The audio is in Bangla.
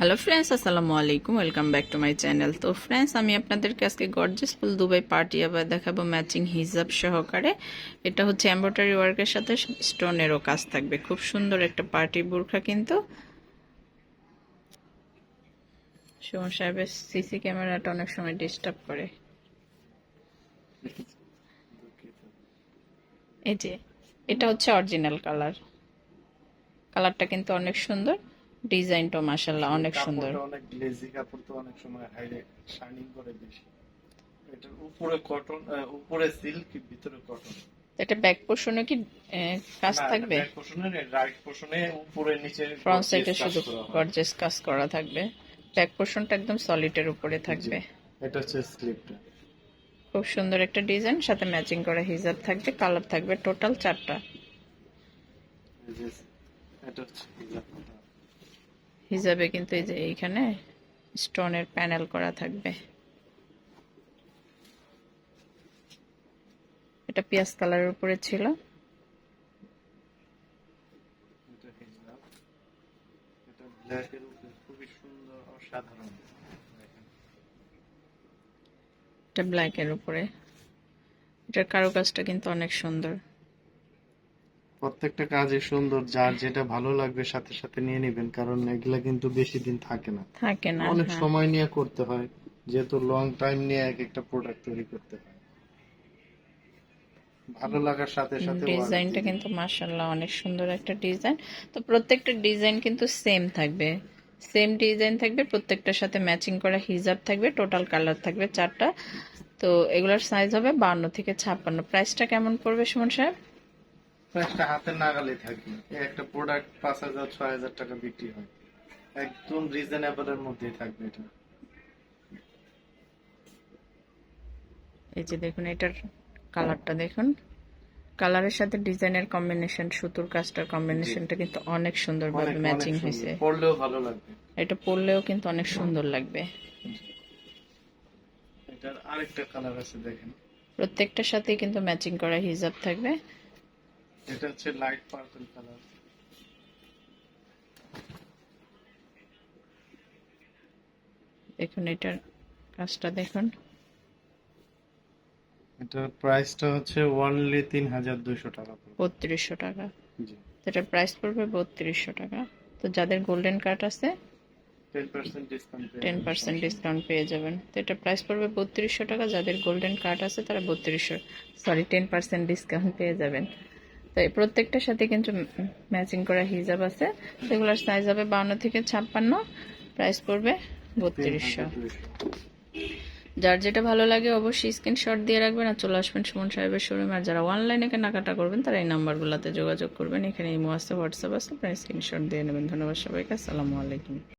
হ্যালো ফ্রেন্ডস আসসালামু আলাইকুম welcome back to my channel তো ফ্রেন্ডস আমি আপনাদেরকে আজকে গর্জেস ফুল দুবাই পার্টি আবার দেখাবো ম্যাচিং হিজাব সহকারে। এটা হচ্ছে এমব্রয়ডারি ওয়ার্কের সাথে স্টোনেরও কাজ থাকবে। খুব সুন্দর একটা পার্টি বোরখা কিন্তু। সুমন সাহেবের সিসি ক্যামেরাটা অনেক সময় ডিস্টার্ব করে। এই যে, এটা হচ্ছে অরিজিনাল কালার কালারটা কিন্তু অনেক সুন্দর। ডিজাইনটা মাসাল্লাহ অনেক সুন্দর। অনেক গ্লেজি কাপড় তো অনেক সময় হাইলে শাইনিং করে বেশি। এটার উপরে কটন উপরে সিল্ক ভিতরে কটন এটা ব্যাক পোর্শনে কি কাজ থাকবে? ব্যাক পোর্শনে রাইট পোর্শনে উপরে নিচে ফ্রন্ট সাইডে শুধু। গর্জেস কাজ করা থাকবে। ব্যাক পোর্শনটা একদম সলিডের উপরে থাকবে। এটা হচ্ছে স্লিপটা খুব সুন্দর একটা ডিজাইন সাথে ম্যাচিং করা হিজাব থাকবে কালার থাকবে টোটাল চারটা। এটা হচ্ছে হিজাবটা। হিজাবে কিন্তু এই যে এইখানে স্টোনের প্যানেল করা থাকবে। এটা পিয়াজ কালারের উপরে ছিল। এটা ব্ল্যাক। এর উপরে খুবই সুন্দর অসাধারণ। এটা ব্ল্যাকের উপরে। এটার কারুকাজটা কিন্তু অনেক সুন্দর। প্রত্যেকটা কাজই সুন্দর যার যেটা ভালো লাগবে সাথে সাথে নিয়ে নেবেন কারণ এগুলা কিন্তু বেশি দিন থাকে না। থাকে না অনেক হ্যাঁ। সময় নিয়ে করতে হয় যেহেতু লং টাইম নিয়ে এক একটা প্রোডাক্ট তৈরি করতে হয়। ভালো লাগার সাথে সাথে ডিজাইনটা কিন্তু মার্শাল্লাহ অনেক সুন্দর একটা ডিজাইন। তো প্রত্যেকটা ডিজাইন কিন্তু সেম থাকবে। সেম ডিজাইন থাকবে প্রত্যেকটার সাথে ম্যাচিং করা হিজাব থাকবে টোটাল কালার থাকবে চারটা। তো এগুলোর সাইজ হবে বান্ন থেকে ছাপ্পান্ন। প্রাইসটা কেমন পড়বে সুমন সাহেব? প্রাইসটা হাতের নাগালে থাকে। এই একটা প্রোডাক্ট পাঁচ হাজার ছয় হাজার টাকা বিক্রি হয়। একদম রিজনেবল এর মধ্যেই থাকবে এটা। এই যে দেখুন এটার কালারটা দেখুন। কালারের সাথে ডিজাইনের কম্বিনেশন সুতোর কাজটার কম্বিনেশনটা কিন্তু অনেক সুন্দরভাবে ম্যাচিং হয়েছে। পরলেও ভালো লাগবে। এটা পরলেও কিন্তু অনেক সুন্দর লাগবে। এটার আরেকটা কালার আছে দেখেন। প্রত্যেকটার সাথেই কিন্তু ম্যাচিং করা হিজাব থাকবে। এটা হচ্ছে লাইট পার্পল কালার দেখুন এটার কাজটা দেখুন। এটার প্রাইসটা হচ্ছে ওয়ানলি তিন হাজার দুইশো টাকা। বত্রিশশো টাকা। জি। এটার প্রাইস পড়বে বত্রিশশো টাকা। তো যাদের গোল্ডেন কার্ড আছে টেন পার্সেন্ট ডিসকাউন্ট পেয়ে যাবেন। তো এটা প্রাইস পড়বে বত্রিশশো টাকা। যাদের গোল্ডেন কার্ড আছে তারা বত্রিশশো সরি টেন পার্সেন্ট ডিসকাউন্ট পেয়ে যাবেন। প্রত্যেকটার সাথে কিন্তু ম্যাচিং করা হিজাব আছে। সেগুলোর সাইজ হবে বাউন্ন থেকে ছাপ্পান্ন প্রাইস পড়বে বত্রিশশো। যার যেটা ভালো লাগে অবশ্যই স্ক্রিনশট দিয়ে রাখবেন আর চলে আসবেন সুমন সাহেবের শোরুমে আর যারা অনলাইনে কেনাকাটা করবেন, তারা এই নাম্বারগুলোতে যোগাযোগ করবেন। এখানে ইমো আছে, হোয়াটসঅ্যাপ আছে, আপনারা স্ক্রিনশট দিয়ে নেবেন। ধন্যবাদ সবাইকে, আসসালামু আলাইকুম।